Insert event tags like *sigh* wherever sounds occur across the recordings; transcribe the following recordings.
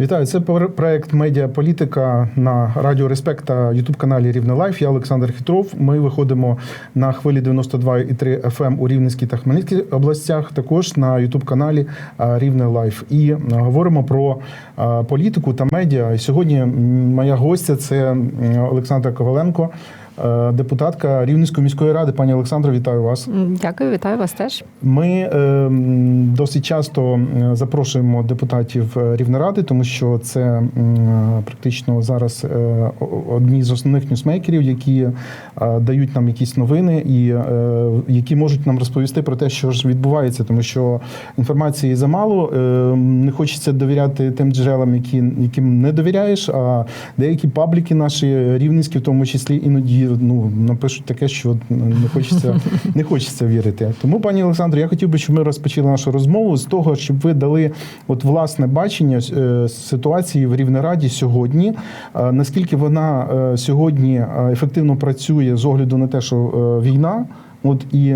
Вітаю, це пр- проект Медіаполітика на Радіо Респект та Ютуб каналі Рівне Лайф. Я Олександр Хитров. Ми виходимо на хвилі 92,3 FM ем у Рівненській та Хмельницькій областях, також на Ютуб каналі Рівне Лайф. І говоримо про політику та медіа. Сьогодні моя гостя це Олександра Коваленко, депутатка Рівненської міської ради. Пані Олександро, вітаю вас. Дякую, вітаю вас теж. Ми е, досить часто запрошуємо депутатів е, Рівнеради, тому що це практично зараз е, одні з основних ньюсмейкерів, які е, дають нам якісь новини і е, які можуть нам розповісти про те, що ж відбувається, тому що інформації замало. е, Не хочеться довіряти тим джерелам, які яким не довіряєш. А деякі пабліки наші рівненські, в тому числі іноді ну напишуть таке, що не хочеться, не хочеться вірити. Тому, пані Олександро, я хотів би, щоб ми розпочали нашу розмову з того, щоб ви дали от власне бачення е, ситуації в Рівнераді сьогодні. Е, Наскільки вона е, сьогодні ефективно працює з огляду на те, що війна, от і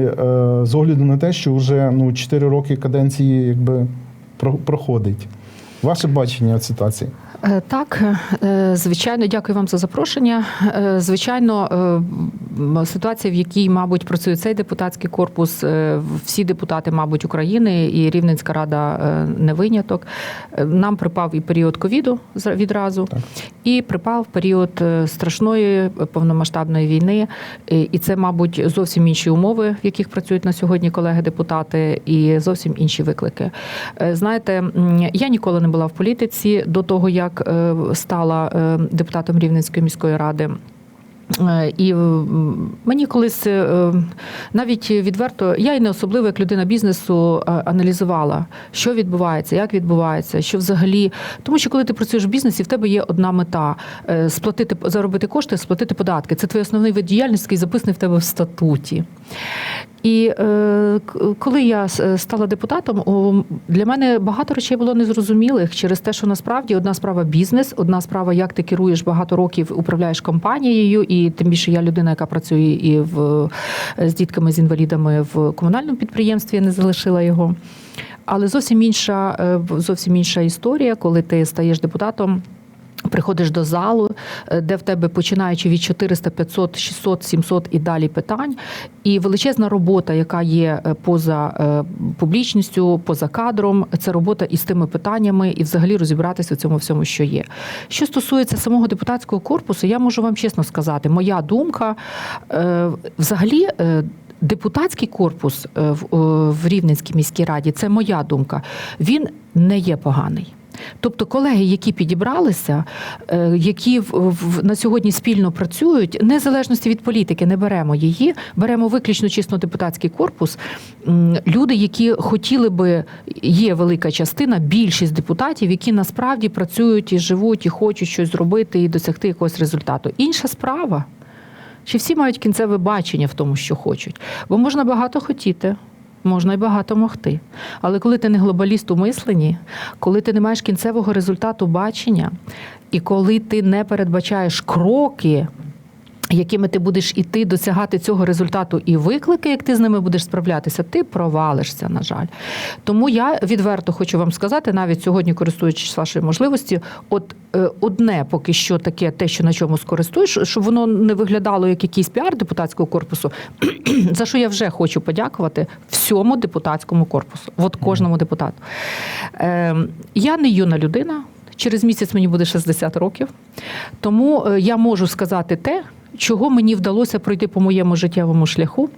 з огляду на те, що вже ну 4 роки каденції якби про- проходить. Ваше бачення ситуації. Е, Так, е, звичайно, дякую вам за запрошення. Е, Звичайно, ситуація, в якій, мабуть, працює цей депутатський корпус, всі депутати, мабуть, України і Рівненська рада не виняток. Нам припав і період ковіду відразу, і припав період страшної повномасштабної війни. І це, мабуть, зовсім інші умови, в яких працюють на сьогодні колеги-депутати, і зовсім інші виклики. Знаєте, я ніколи не була в політиці до того, як е, стала е, депутатом Рівненської міської ради. Е, І мені колись навіть відверто, я і не особливо як людина бізнесу аналізувала, що відбувається, як відбувається, що взагалі. Тому що коли ти працюєш в бізнесі, в тебе є одна мета сплатити заробити кошти, сплатити податки. Це твій основний вид діяльності, який записаний в тебе в статуті. І е, коли я стала депутатом, для мене багато речей було незрозумілих через те, що насправді одна справа бізнес, одна справа, як ти керуєш багато років, управляєш компанією, і тим більше я людина, яка працює і в з дітками з інвалідами в комунальному підприємстві, я не залишила його. Але зовсім інша, е, зовсім інша історія, коли ти стаєш депутатом. Приходиш до залу, е, де в тебе починаючи від 400, 500, 600, 700 і далі питань, і величезна робота, яка є е, поза е, публічністю, поза кадром, це робота із тими питаннями, і взагалі розібратися в цьому всьому, що є. Що стосується самого депутатського корпусу, я можу вам чесно сказати, моя думка взагалі. Депутатський корпус в Рівненській міській раді, це моя думка. Він не є поганий. Тобто колеги, які підібралися, е, які на сьогодні спільно працюють, незалежності від політики, не беремо її, беремо виключно чисто депутатський корпус. Люди, які хотіли би, є велика частина, більшість депутатів, які насправді працюють і живуть, і хочуть щось зробити і досягти якогось результату. Інша справа. Чи всі мають кінцеве бачення в тому, що хочуть? Бо можна багато хотіти, можна й багато могти. Але коли ти не глобаліст у мисленні, коли ти не маєш кінцевого результату бачення, і коли ти не передбачаєш кроки, якими ти будеш іти досягати цього результату і виклики, як ти з ними будеш справлятися, ти провалишся, на жаль. Тому я відверто хочу вам сказати, навіть сьогодні, користуючись вашою можливістю, от е, одне поки що таке, те, що на чому скористуєш, щоб воно не виглядало як якийсь піар депутатського корпусу, *clears throat* за що я вже хочу подякувати всьому депутатському корпусу, от кожному депутату. Е, я не юна людина. Через місяць мені буде 60 років. Тому е, я можу сказати те, чого мені вдалося пройти по моєму життєвому шляху.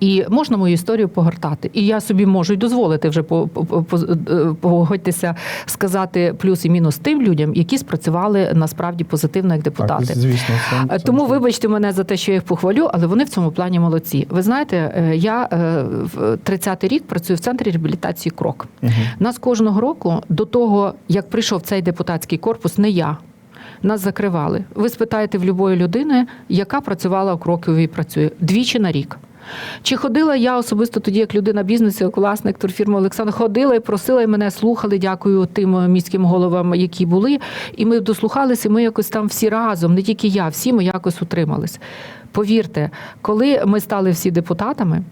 І можна мою історію погортати. І я собі можу й дозволити вже по- по- по- е, погодьтеся сказати плюс і мінус тим людям, які спрацювали насправді позитивно як депутати. Так, звісно, Е, це- Тому вибачте мене за те, що я їх похвалю, але вони в цьому плані молодці. Ви знаєте, е, я е, в 30-й рік працюю в центрі реабілітації Крок. Мгм. Нас кожного року до того, як прийшов цей депутатський корпус, не я. Нас закривали. Ви спитаєте в любої людини, яка працювала у Кроківі працює двічі на рік. Чи ходила я особисто тоді, як людина бізнесу, як власник турфірми Олександр, ходила і просила, і мене слухали. Дякую тим міським головам, які були. І ми дослухалися, і ми якось там всі разом, не тільки я, всі ми якось утримались. Повірте, коли ми стали всі депутатами.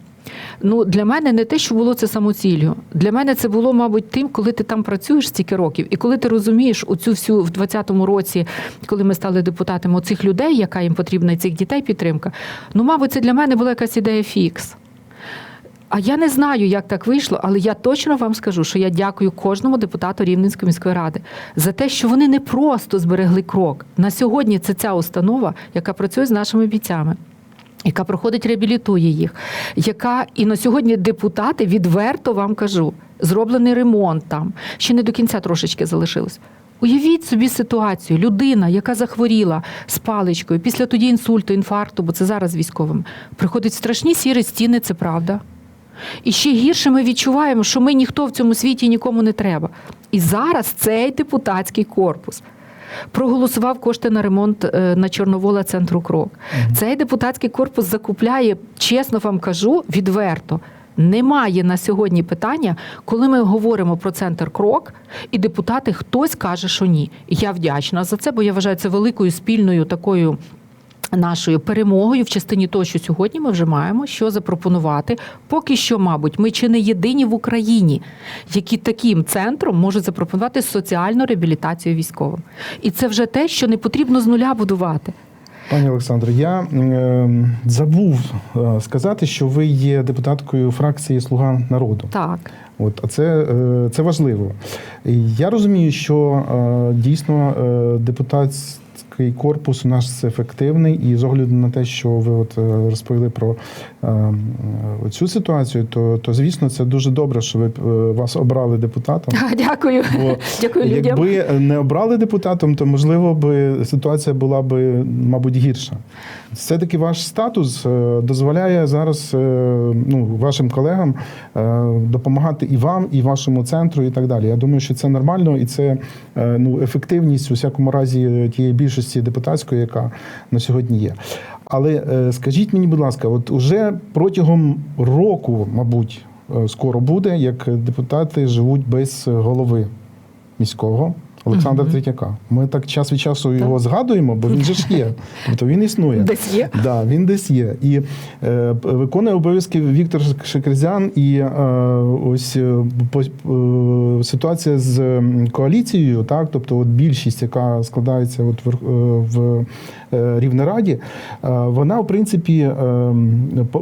Ну, для мене не те, що було це самоціллю. Для мене це було, мабуть, тим, коли ти там працюєш стільки років, і коли ти розумієш оцю всю в 20-му році, коли ми стали депутатами, оцих людей, яка їм потрібна, і цих дітей підтримка. Ну, мабуть, це для мене була якась ідея фікс. А я не знаю, як так вийшло, але я точно вам скажу, що я дякую кожному депутату Рівненської міської ради за те, що вони не просто зберегли крок. На сьогодні це ця установа, яка працює з нашими бійцями. Яка проходить, реабілітує їх, яка і на сьогодні депутати відверто вам кажу, зроблений ремонт там, ще не до кінця трошечки залишилось. Уявіть собі ситуацію, людина, яка захворіла з паличкою після тоді інсульту, інфаркту, бо це зараз військовим, приходить страшні сірі стіни, це правда. І ще гірше ми відчуваємо, що ми ніхто в цьому світі нікому не треба. І зараз цей депутатський корпус проголосував кошти на ремонт е, на Чорновола центру Крок. Цей депутатський корпус закупляє, чесно вам кажу, відверто. Немає на сьогодні питання, коли ми говоримо про центр крок, і депутати хтось каже, що ні. Я вдячна за це, бо я вважаю це великою спільною такою нашою перемогою в частині того, що сьогодні ми вже маємо що запропонувати. Поки що, мабуть, ми чи не єдині в Україні, які таким центром можуть запропонувати соціальну реабілітацію військовим. І це вже те, що не потрібно з нуля будувати. Пані Олександре, я е, забув е, сказати, що ви є депутаткою фракції Слуга народу. Так. От, а це, е, це важливо. Я розумію, що е, дійсно е, депутатський корпус у нас ефективний, і з огляду на те, що ви от е, розповіли про е, е, цю ситуацію, то, то звісно це дуже добре, що ви вас обрали депутатом. *laughs* Дякую. Бо Дякую людям. Якби не обрали депутатом, то можливо би ситуація була би, мабуть, гірша. Все-таки ваш статус дозволяє зараз ну, вашим колегам допомагати і вам, і вашому центру, і так далі. Я думаю, що це нормально і це ну, ефективність у всякому разі тієї більшості депутатської, яка на сьогодні є. Але е, скажіть мені, будь ласка, от уже протягом року, мабуть, е, скоро буде, як депутати живуть без голови міського. Олександра Мгм. Третьяка. Ми так час від часу його згадуємо, бо він же ж є. Тобто він існує. Десь є. Да, він десь є. І е, виконує обов'язки Віктор Шекерзян. І е, ось е, по, е, ситуація з коаліцією, так, тобто от більшість, яка складається от в, е, в е, Рівнераді, е, вона в принципі е,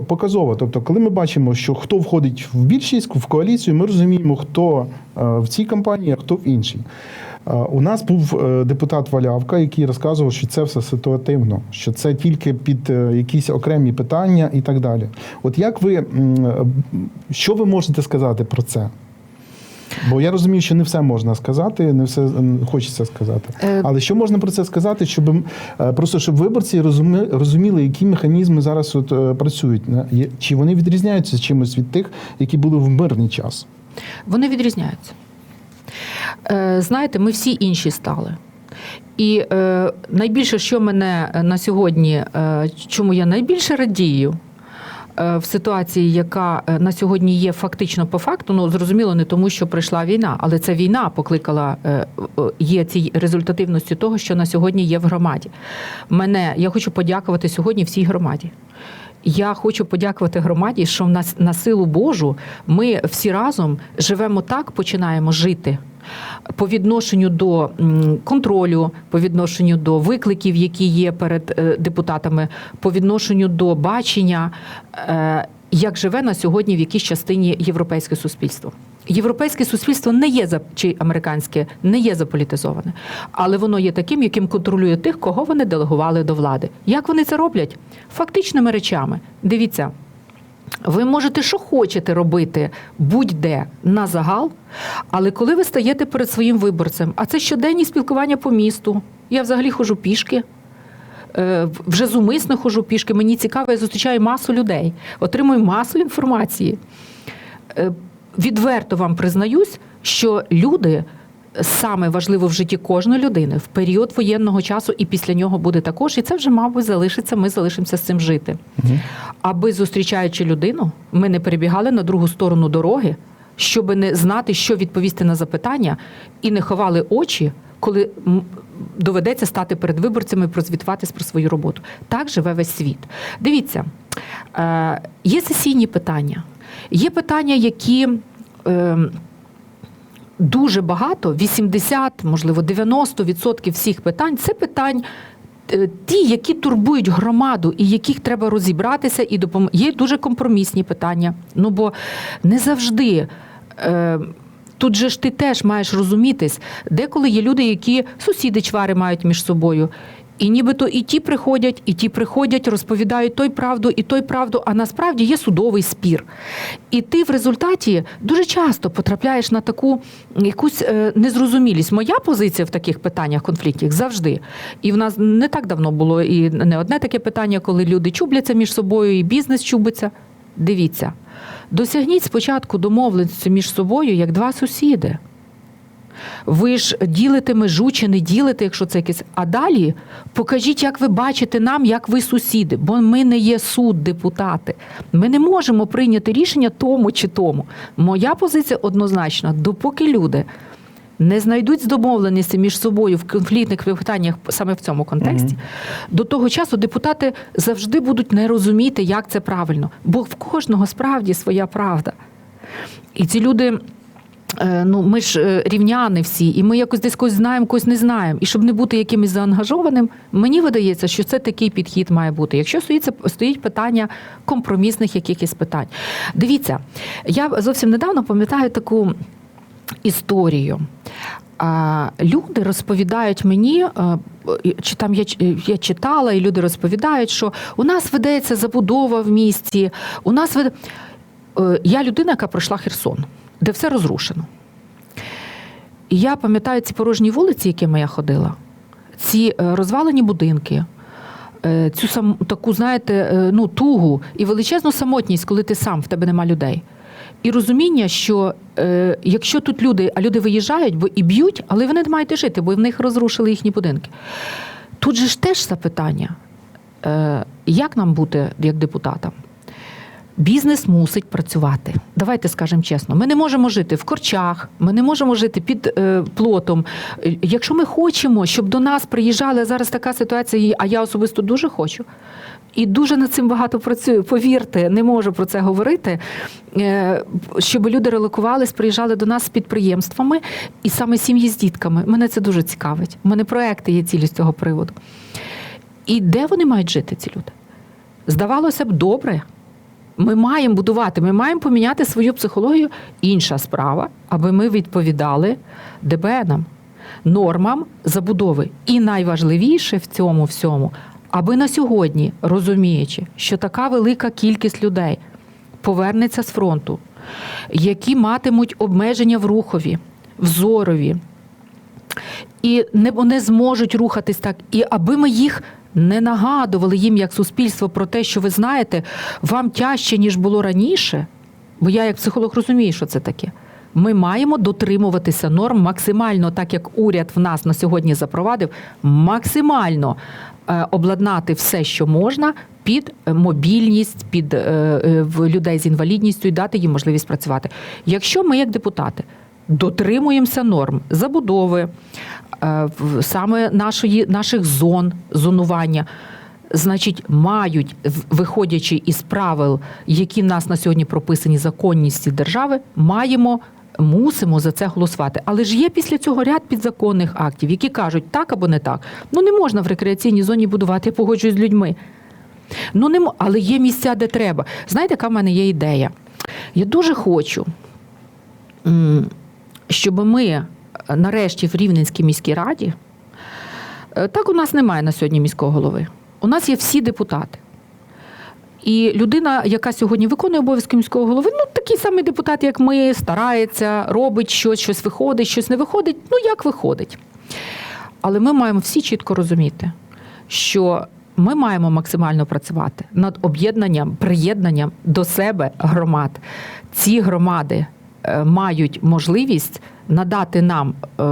показова. Тобто, коли ми бачимо, що хто входить в більшість в коаліцію, ми розуміємо, хто е, в цій кампанії, а хто в іншій. Е, У нас був е, депутат Валявка, який розказував, що це все ситуативно, що це тільки під е, якісь окремі питання і так далі. От як ви що ви можете сказати про це? Бо я розумію, що не все можна сказати, не все хочеться сказати. Але що можна про це сказати, щоб просто щоб виборці розуміли, які механізми зараз от працюють, чи вони відрізняються чимось від тих, які були в мирний час? Вони відрізняються. Е, Знаєте, ми всі інші стали. І е, найбільше, що мене на сьогодні, е, чому я найбільше радію е, в ситуації, яка е, на сьогодні є фактично по факту, ну зрозуміло, не тому, що прийшла війна, але ця війна покликала е, е, є цій результативності того, що на сьогодні є в громаді. Мене я хочу подякувати сьогодні всій громаді. Я хочу подякувати громаді, що в нас на силу Божу ми всі разом живемо так, починаємо жити. По відношенню до контролю, по відношенню до викликів, які є перед е, депутатами, по відношенню до бачення, е, як живе на сьогодні в якійсь частині європейське суспільство. Європейське суспільство не є за чи американське не є заполітизоване, але воно є таким, яким контролює тих, кого вони делегували до влади. Як вони це роблять? Фактичними речами. Дивіться, ви можете що хочете робити будь-де на загал, але коли ви стаєте перед своїм виборцем, а це щоденні спілкування по місту, я взагалі ходжу пішки. Е, Вже зумисно ходжу пішки. Мені цікаво, я зустрічаю масу людей, отримую масу інформації. Е, Відверто вам признаюсь, що люди саме важливо в житті кожної людини в період воєнного часу, і після нього буде також. І це вже, мабуть, залишиться. Ми залишимося з цим жити. Аби зустрічаючи людину, ми не перебігали на другу сторону дороги, щоб не знати, що відповісти на запитання, і не ховали очі, коли доведеться стати перед виборцями і прозвітуватись про свою роботу. Так живе весь світ. Дивіться, е, є сесійні питання, є питання, які. Е, Дуже багато, 80, можливо, 90% всіх питань це питань е, ті, які турбують громаду, і яких треба розібратися, і допом... Є дуже компромісні питання. Ну бо не завжди. Е... Тут же ж ти теж маєш розумітись, деколи є люди, які сусіди чвари мають між собою. І нібито і ті приходять, і ті приходять, розповідають той правду, і той правду, а насправді є судовий спір. І ти в результаті дуже часто потрапляєш на таку якусь е, незрозумілість. Моя позиція в таких питаннях конфліктів завжди. І в нас не так давно було і не одне таке питання, коли люди чубляться між собою, і бізнес чубиться. Дивіться, досягніть спочатку домовленості між собою як два сусіди. Ви ж ділите межу чи не ділите, якщо це якесь. А далі покажіть, як ви бачите нам, як ви сусіди, бо ми не є суд, депутати. Ми не можемо прийняти рішення тому чи тому. Моя позиція однозначна, допоки люди. Не знайдуть домовленості між собою в конфліктних питаннях саме в цьому контексті. Мгм. До того часу депутати завжди будуть не розуміти, як це правильно, бо в кожного справді своя правда. І ці люди. е, Ну, ми ж е, рівняни всі, і ми якось десь когось знаємо, когось не знаємо. І щоб не бути якимось заангажованим, мені видається, що це такий підхід має бути. Якщо стоїть, стоїть питання компромісних якихось питань. Дивіться, я зовсім недавно пам'ятаю таку історію. А, Люди розповідають мені, е, чи там я, я читала, і люди розповідають, що у нас ведеться забудова в місті. У нас веде... Е, Я людина, яка пройшла Херсон, де все розрушено. І я пам'ятаю ці порожні вулиці, якими я ходила, ці е, розвалені будинки, цю сам таку, знаєте, ну, тугу і величезну самотність, коли ти сам в тебе нема людей. І розуміння, що е, якщо тут люди, а люди виїжджають бо і б'ють, але вони не мають жити, бо в них розрушили їхні будинки. Тут же ж теж запитання, е, як нам бути як депутатам? Бізнес мусить працювати. Давайте скажемо чесно. Ми не можемо жити в корчах, ми не можемо жити під е, плотом. Якщо ми хочемо, щоб до нас приїжджали зараз така ситуація, а я особисто дуже хочу. І дуже над цим багато працюю. Повірте, не можу про це говорити. е, Щоб люди релокувались, приїжджали до нас з підприємствами і саме сім'ї з дітками. Мене це дуже цікавить. У мене проекти є цілі з цього приводу. І де вони мають жити, ці люди? Здавалося б, добре. Ми маємо будувати, ми маємо поміняти свою психологію. Інша справа, аби ми відповідали ДБНам, нормам забудови. І найважливіше в цьому всьому, аби на сьогодні, розуміючи, що така велика кількість людей повернеться з фронту, які матимуть обмеження в рухові, в зорові, і не, не зможуть рухатись так. І аби ми їх не нагадували їм як суспільство про те, що ви знаєте, вам тяжче, ніж було раніше, бо я як психолог розумію, що це таке. Ми маємо дотримуватися норм максимально, так як уряд в нас на сьогодні запровадив, максимально е, обладнати все, що можна, під е, мобільність, під е, людей з інвалідністю і дати їм можливість працювати. Якщо ми, як депутати, дотримуємося норм забудови, саме нашої, наших зон зонування. Значить, мають, виходячи із правил, які в нас на сьогодні прописані законністі держави, маємо, мусимо за це голосувати. Але ж є після цього ряд підзаконних актів, які кажуть так або не так. Ну не можна в рекреаційній зоні будувати, я погоджуюсь з людьми. Ну не але є місця, де треба. Знаєте, яка в мене є ідея? Я дуже хочу, щоб ми е, нарешті в Рівненській міській раді. е, Так у нас немає на сьогодні міського голови. У нас є всі депутати. І людина, яка сьогодні виконує обов'язки міського голови, ну такий самий депутат, як ми, старається, робить щось, щось виходить, щось не виходить. Ну як виходить. Але ми маємо всі чітко розуміти, що ми маємо максимально працювати над об'єднанням, приєднанням до себе громад. Ці громади е, мають можливість надати нам е,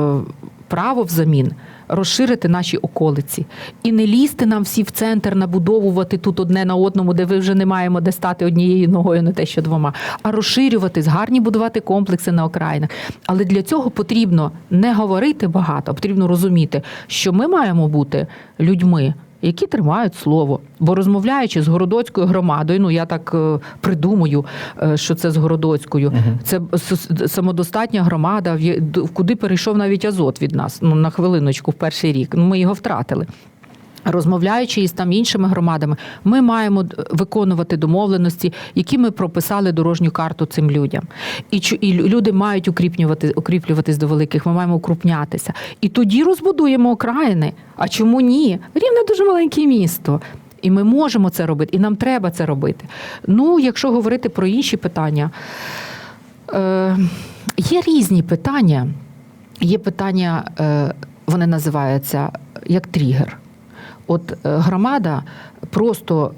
право взамін. Розширити наші околиці і не лізти нам всі в центр, набудовувати тут одне на одному, де ви вже не маємо де стати однією ногою, не те, що двома, а розширюватись, гарні будувати комплекси на окраїнах. Але для цього потрібно не говорити багато, потрібно розуміти, що ми маємо бути людьми, які тримають слово. Бо розмовляючи з городоцькою громадою, ну я так придумую, придумаю, е, що це з городоцькою. Це самодостатня громада, в куди перейшов навіть азот від нас. Ну на хвилиночку в перший рік. Ну ми його втратили. Розмовляючи із там іншими громадами, ми маємо виконувати домовленості, які ми прописали дорожню карту цим людям. І, і люди мають укріплювати, укріплюватись до великих. Ми маємо укрупнятися. І тоді розбудуємо окраїни. А чому ні? Рівне дуже маленьке місто. І ми можемо це робити, і нам треба це робити. Ну, якщо говорити про інші питання, е, є різні питання. Є питання, е, вони називаються як тригер. От е, громада просто.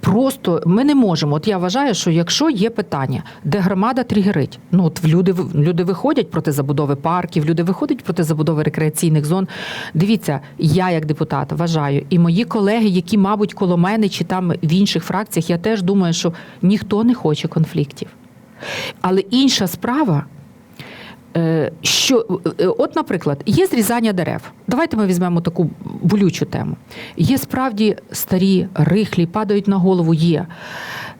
Просто ми не можемо. От я вважаю, що якщо є питання, де громада тригерить, ну от люди люди виходять проти забудови парків, люди виходять проти забудови рекреаційних зон. Дивіться, я як депутат вважаю, і мої колеги, які, мабуть, коло мене чи там в інших фракціях, я теж думаю, що ніхто не хоче конфліктів. Але інша справа, що, е, от, наприклад, є зрізання дерев. Давайте ми візьмемо таку болючу тему. Є справді старі, рихлі, падають на голову. Є.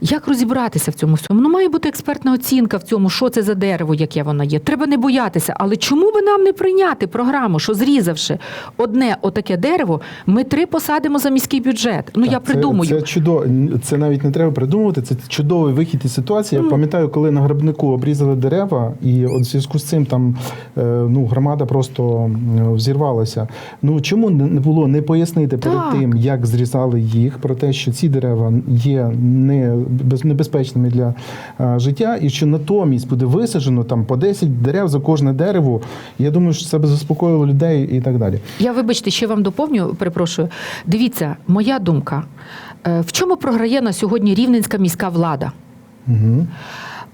Як розібратися в цьому всьому? Ну, має бути експертна оцінка в цьому, що це за дерево, яке воно є. Треба не боятися. Але чому би нам не прийняти програму, що зрізавши одне отаке дерево, ми три посадимо за міський бюджет? Ну я Так, придумаю. Це, це чудово. Це навіть не треба придумувати. Це чудовий вихід із ситуації. Я пам'ятаю, коли на грабнику обрізали дерева, і от в зв'язку з цим там е, ну громада просто взірвалася. Ну чому не було не пояснити перед Так. тим, як зрізали їх, про те, що ці дерева є не небезпечними для е, життя, і що натомість буде висаджено там по 10 дерев за кожне дерево. Я думаю, що це б заспокоїло людей і так далі. Я вибачте, ще вам доповню, перепрошую. Дивіться, моя думка. Е, В чому програє на сьогодні рівненська міська влада? Угу.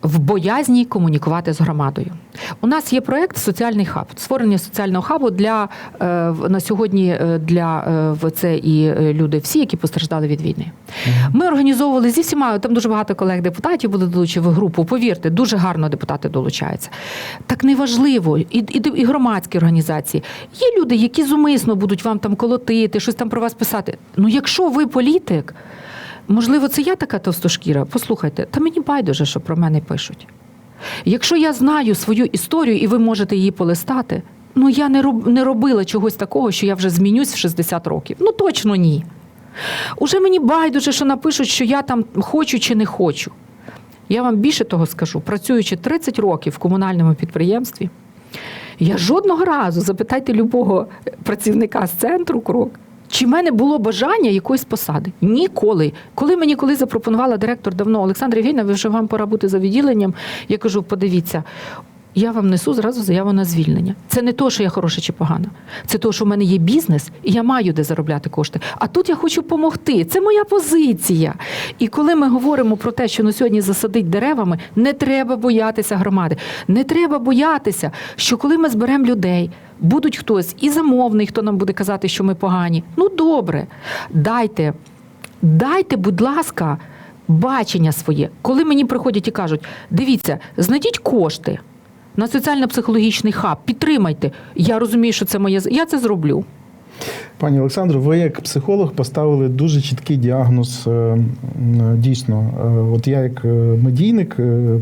В боязні комунікувати з громадою. У нас є проект Соціальний хаб, створення соціального хабу для е, на сьогодні е, для е, це і люди всі, які постраждали від війни. Ми організовували зі всіма. Там дуже багато колег депутатів були долучені в групу. Повірте, дуже гарно депутати долучаються. Так неважливо, і, і, і громадські організації. Є люди, які зумисно будуть вам там колотити, щось там про вас писати. Ну, якщо ви політик. Можливо, це я така товстошкіра. Послухайте, та мені байдуже, що про мене пишуть. Якщо я знаю свою історію і ви можете її полистати, ну я не роб, не робила чогось такого, що я вже змінюсь в 60 років. Ну точно ні. Уже мені байдуже, що напишуть, що я там хочу чи не хочу. Я вам більше того скажу, працюючи 30 років в комунальному підприємстві, я жодного разу запитайте любого працівника з центру крок. Чи в мене було бажання якоїсь посади? Ніколи. Коли мені коли запропонувала директор давно Олександра Євгенівна, ви вже вам пора бути за відділенням. Я кажу: подивіться, я вам несу зразу заяву на звільнення. Це не то, що я хороша чи погана. Це то, що в мене є бізнес, і я маю де заробляти кошти. А тут я хочу допомогти. Це моя позиція. І коли ми говоримо про те, що на сьогодні засадить деревами, не треба боятися громади. Не треба боятися, що коли ми зберемо людей, будуть хтось і замовний, хто нам буде казати, що ми погані. Ну добре, дайте, дайте, будь ласка, бачення своє. Коли мені приходять і кажуть, дивіться, знайдіть кошти на соціально-психологічний хаб, підтримайте. Я розумію, що це моє я це зроблю. Пані Олександро, ви як психолог поставили дуже чіткий діагноз. е, Дійсно, Е, от я як е, медійник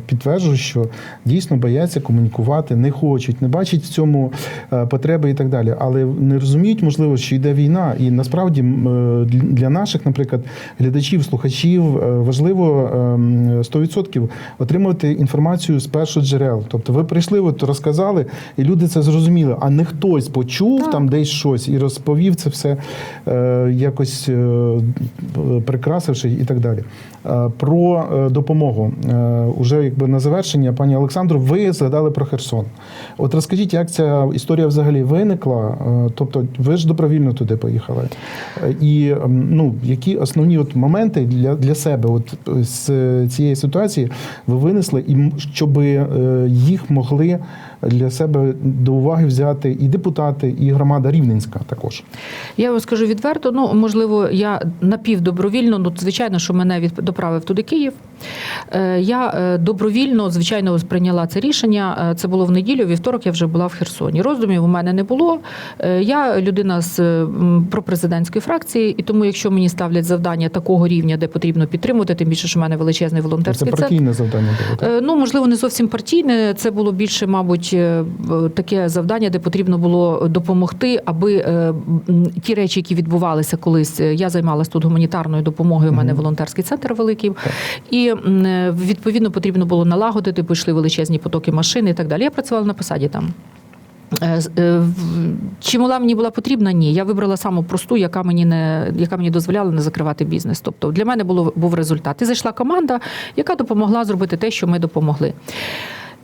підтверджую, що дійсно бояться комунікувати, не хочуть, не бачать в цьому потреби і так далі. Але не розуміють, можливо, що йде війна, і насправді для наших, наприклад, глядачів, слухачів важливо е, 100% отримувати інформацію з перших джерел. Тобто, ви прийшли, от розказали, і люди це зрозуміли, а не хтось почув там десь щось і розповів це все е, якось е, прикрасивши і так далі. Е, Про допомогу. Уже якби на завершення, пані Олександро, ви згадали про Херсон. От розкажіть, як ця історія взагалі виникла? Тобто, ви ж добровільно туди поїхали. І ну, які основні от моменти для, для себе от з цієї ситуації ви винесли, і щоб їх могли для себе до уваги взяти і депутати, і громада Рівненська також. Я вам скажу відверто. Ну можливо, я напівдобровільно. Ну звичайно, що мене від доправив туди Київ. Е, Я е, добровільно, звичайно, сприйняла це рішення. Е, Це було в неділю. Вівторок я вже була в Херсоні. Роздумів у мене не було. Я людина з пропрезидентської фракції, і тому, якщо мені ставлять завдання такого рівня, де потрібно підтримувати, тим більше, що в мене величезний Це волонтерський центр. партійне завдання було. так? Ну, можливо, не зовсім партійне. Це було більше, мабуть, таке завдання, де потрібно було допомогти, аби ті речі, які відбувалися колись. Я займалася тут гуманітарною допомогою. У мене волонтерський центр великий. Так. І е, відповідно потрібно було налагодити, пішли величезні потоки машин і так далі. Я працювала на посаді там. Е, е, Чи мала мені була потрібна? Ні. Я вибрала саму просту, яка мені не яка мені дозволяла не закривати бізнес. Тобто для мене було був результат. І зайшла команда, яка допомогла зробити те, що ми допомогли.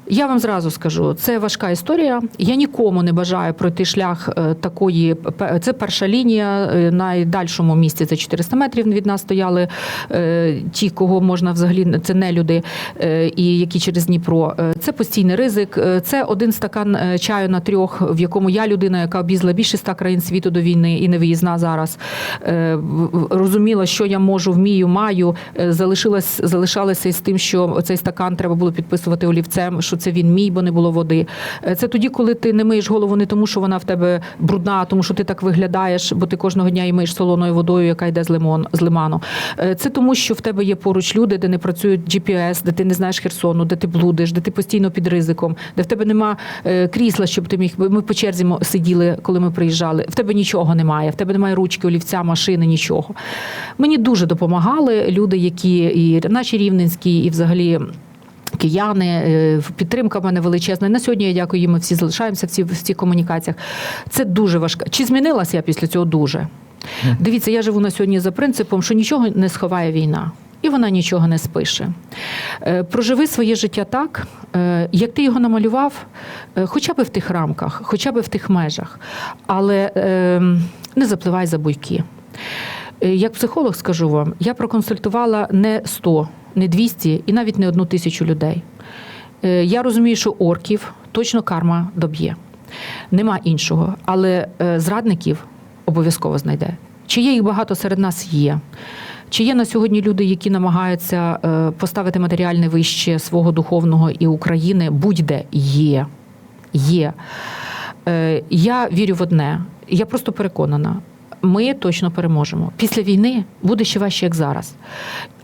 Я вам зразу скажу, це важка історія. Я нікому не бажаю пройти шлях е, такої. Це перша лінія. е, Найдальшому місці це 400 метрів від нас стояли е, ті, кого можна взагалі це не люди, е, і які через Дніпро. Е, Це постійний ризик. Е, Це один стакан е, чаю на трьох, в якому я людина, яка об'їздила більше ста країн світу до війни і не виїзна зараз. е, Розуміла, що я можу, вмію, маю. е, Залишилась, залишалася із тим, що цей стакан треба було підписувати олівцем, що це він мій, бо не було води. Е, Це тоді, коли ти не миєш голову не тому, що вона в тебе брудна, а тому що ти так виглядаєш, бо ти кожного дня і миєш солоною водою, яка йде з лимон з лиману. Е, Це тому, що в тебе є поруч люди, де не працюють GPS, де ти не знаєш Херсону, де ти блудиш, де ти постійно під ризиком, де в тебе нема е, крісла, щоб ти міг. Ми по черзі сиділи, коли ми приїжджали. В тебе нічого немає, в тебе немає ручки, олівця, машини, нічого. Мені дуже допомагали люди, які і наші рівненські, і взагалі. Кияни, е, підтримка в мене величезна. На сьогодні я дякую їм. Ми всі залишаємося в цих, в цих комунікаціях. Це дуже важко. Чи змінилася я після цього дуже? Дивіться, я живу на сьогодні за принципом, що нічого не сховає війна. І вона нічого не спише. Е, Проживи своє життя так, е, як ти його намалював, хоча б в тих рамках, хоча б в тих межах, але е, не запливай за буйки. Як психолог скажу вам, я проконсультувала не 100, не 200 і навіть не одну тисячу людей. Е, Я розумію, що орків точно карма доб'є. Нема іншого. Але е, зрадників обов'язково знайде. Чи є їх багато серед нас? Є. Чи є на сьогодні люди, які намагаються е, поставити матеріальне вище свого духовного і України? Будь-де є. Є. Я вірю в одне. Я просто переконана. Ми точно переможемо. Після війни буде ще важче, як зараз.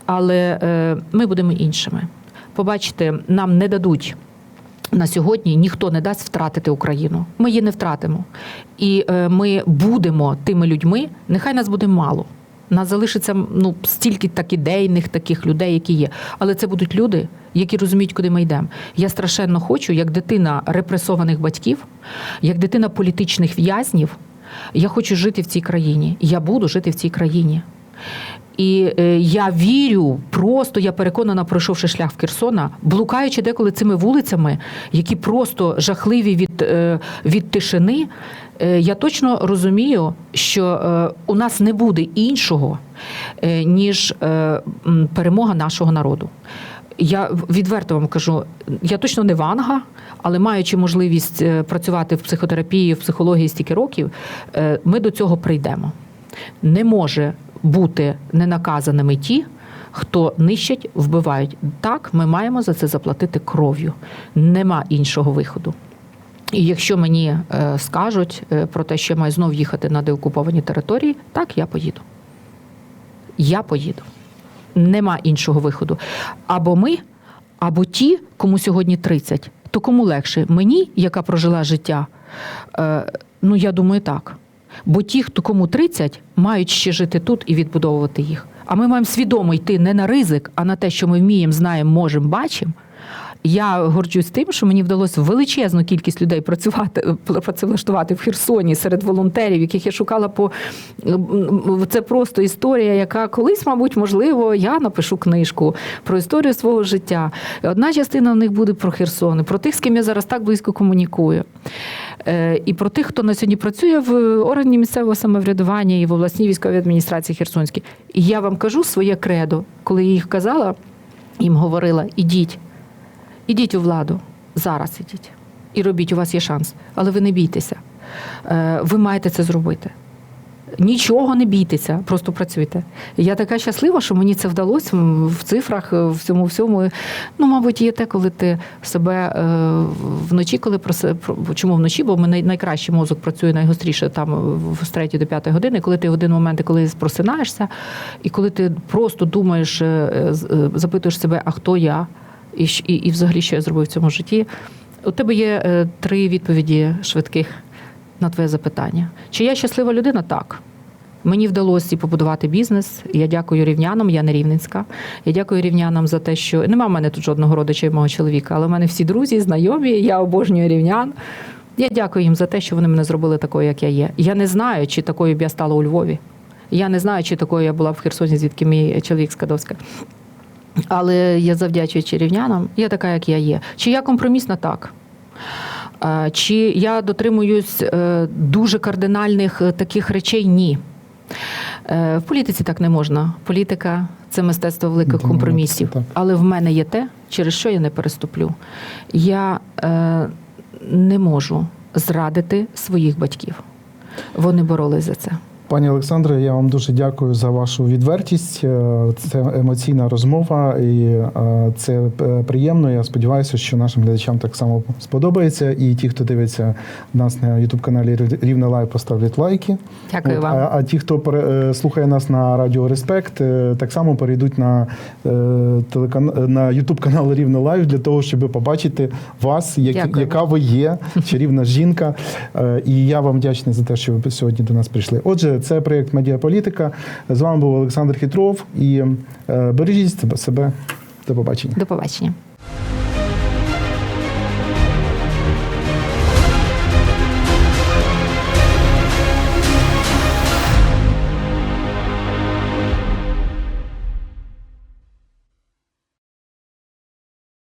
Але е, ми будемо іншими. Побачите, нам не дадуть на сьогодні ніхто не дасть втратити Україну. Ми її не втратимо. І е, ми будемо тими людьми, нехай нас буде мало. Нас залишиться ну, стільки так ідейних таких людей, які є. Але це будуть люди, які розуміють, куди ми йдемо. Я страшенно хочу, як дитина репресованих батьків, як дитина політичних в'язнів, я хочу жити в цій країні. Я буду жити в цій країні. І е, я вірю, просто я переконана, пройшовши шлях в Херсона, блукаючи деколи цими вулицями, які просто жахливі від, е, від тишини. е, Я точно розумію, що у нас не буде іншого, ніж перемога нашого народу. Я відверто вам кажу, я точно не ванга, але маючи можливість працювати в психотерапії, в психології стільки років, ми до цього прийдемо. Не може бути ненаказаними ті, хто нищать, вбивають. Так, ми маємо за це заплатити кров'ю. Нема іншого виходу. І якщо мені е, скажуть е, про те, що я маю знов їхати на деокуповані території, так я поїду. Я поїду. Нема іншого виходу. Або ми, або ті, кому сьогодні 30. То кому легше? Мені, яка прожила життя? Е, ну, я думаю, так. Бо ті, хто кому 30, мають ще жити тут і відбудовувати їх. А ми маємо свідомо йти не на ризик, а на те, що ми вміємо, знаємо, можемо, бачимо. Я горджусь тим, що мені вдалося величезну кількість людей працювати, працевлаштувати в Херсоні серед волонтерів, яких я шукала по це просто історія, яка колись, мабуть, можливо, я напишу книжку про історію свого життя. Одна частина в них буде про Херсон, про тих, з ким я зараз так близько комунікую. Е, І про тих, хто на сьогодні працює в органі місцевого самоврядування і в обласній військовій адміністрації Херсонській. І я вам кажу своє кредо, коли я їх казала, їм говорила: ідіть. Ідіть у владу, зараз ідіть. і робіть, у вас є шанс. Але ви не бійтеся. Е, Ви маєте це зробити. Нічого не бійтеся, просто працюйте. Я така щаслива, що мені це вдалося в цифрах, е, в цьому всьому. Ну, мабуть, є те, коли ти себе е, вночі, коли про чому вночі, бо мене найкращий мозок працює найгостріше там з 3 до 5 години, коли ти в один момент, коли просинаєшся, і коли ти просто думаєш, запитуєш себе, а хто я, і, і, і взагалі що я зробив в цьому житті. У тебе є е, три відповіді швидких на твоє запитання. Чи я щаслива людина? Так. Мені вдалося побудувати бізнес. Я дякую рівнянам, я не рівненська. Я дякую рівнянам за те, що нема в мене тут жодного родича і мого чоловіка, але в мене всі друзі, знайомі, я обожнюю рівнян. Я дякую їм за те, що вони мене зробили такою, як я є. Я не знаю, чи такою б я стала у Львові. Я не знаю, чи такою я була б в Херсоні, звідки мій чоловік з Кадовська. Але я завдячуючи рівнянам, я така, як я є. Чи я компромісна? Так. Чи я дотримуюсь е, дуже кардинальних е, таких речей? Ні. Е, В політиці так не можна. Політика це мистецтво великих компромісів. Але в мене є те, через що я не переступлю. Я е, не можу зрадити своїх батьків. Вони боролись за це. Пані Олександре, я вам дуже дякую за вашу відвертість. Е, Це емоційна розмова, і е, це е, приємно. Я сподіваюся, що нашим глядачам так само сподобається. І ті, хто дивиться нас на youtube каналі Рівне Лайв, поставлять лайки. Дякую От, вам. А, а ті, хто слухає нас на Радіо Респект, так само перейдуть на телекан... на YouTube канал Рівне Лайв для того, щоб побачити вас, як... Яка ви є, *laughs* чарівна жінка. І я вам вдячний за те, що ви сьогодні до нас прийшли. Отже, це проєкт Медіаполітика. З вами був Олександр Хитров і е, бережіть себе. До побачення. До побачення.